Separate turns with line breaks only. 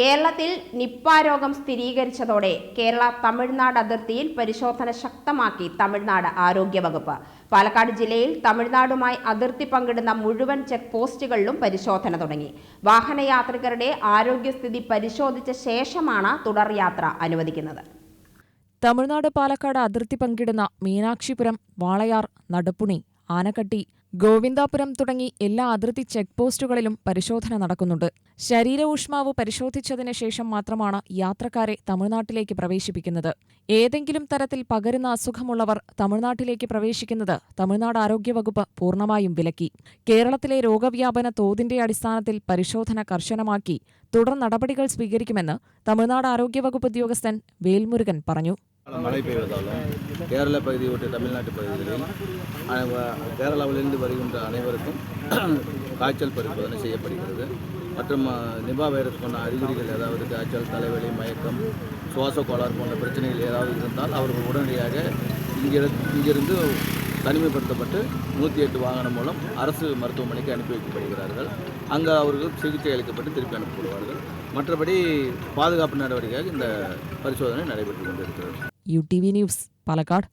കേരളത്തിൽ നിപ്പ രോഗം സ്ഥിരീകരിച്ചതോടെ കേരള തമിഴ്നാട് അതിർത്തിയിൽ പരിശോധന ശക്തമാക്കി തമിഴ്നാട് ആരോഗ്യവകുപ്പ്. പാലക്കാട് ജില്ലയിൽ തമിഴ്നാടുമായി അതിർത്തി പങ്കിടുന്ന മുഴുവൻ ചെക്ക് പോസ്റ്റുകളിലും പരിശോധന തുടങ്ങി. വാഹനയാത്രികരുടെ ആരോഗ്യസ്ഥിതി പരിശോധിച്ച ശേഷമാണ് തുടർ യാത്ര അനുവദിക്കുന്നത്.
തമിഴ്നാട് പാലക്കാട് അതിർത്തി പങ്കിടുന്ന മീനാക്ഷിപുരം വാളയാർ നടുപ്പുണി ആനക്കട്ടി ഗോവിന്ദാപുരം തുടങ്ങി എല്ലാ അതിർത്തി ചെക്ക് പോസ്റ്റുകളിലും പരിശോധന നടക്കുന്നുണ്ട്. ശരീര ഊഷ്മാവ് പരിശോധിച്ചതിന് ശേഷം മാത്രമാണ് യാത്രക്കാരെ തമിഴ്നാട്ടിലേക്ക് പ്രവേശിപ്പിക്കുന്നത്. ഏതെങ്കിലും തരത്തിൽ പകരുന്ന അസുഖമുള്ളവർ തമിഴ്നാട്ടിലേക്ക് പ്രവേശിക്കുന്നത് തമിഴ്നാട് ആരോഗ്യവകുപ്പ് പൂർണമായും വിലക്കി. കേരളത്തിലെ രോഗവ്യാപന തോതിന്റെ അടിസ്ഥാനത്തിൽ പരിശോധന കർശനമാക്കി തുടർ നടപടികൾ സ്വീകരിക്കുമെന്ന് തമിഴ്നാട് ആരോഗ്യവകുപ്പ് ഉദ്യോഗസ്ഥൻ വേൽമുരുകൻ പറഞ്ഞു.
மழை பெய்வதாலும் கேரள பகுதி ஒட்டிய தமிழ்நாட்டு பகுதிகளில் கேரளாவிலிருந்து வருகின்ற அனைவருக்கும் காய்ச்சல் பரிசோதனை செய்யப்படுகிறது. மற்றும் நிபா வைரஸ் போன்ற அறிகுறிகள் ஏதாவது காய்ச்சல் தலைவலி மயக்கம் சுவாச கோளாறு போன்ற பிரச்சனைகள் ஏதாவது இருந்தால் அவர்கள் உடனடியாக இங்கிருந்து இங்கிருந்து தனிமைப்படுத்தப்பட்டு நூற்றி எட்டு வாகனம் மூலம் அரசு மருத்துவமனைக்கு அனுப்பி வைக்கப்படுகிறார்கள். அங்கே அவர்கள் சிகிச்சை அளிக்கப்பட்டு திருப்பி அனுப்பப்படுவார்கள். மற்றபடி பாதுகாப்பு நடவடிக்கையாக இந்த பரிசோதனை நடைபெற்று கொண்டிருக்கிறது.
U T V news Palakkad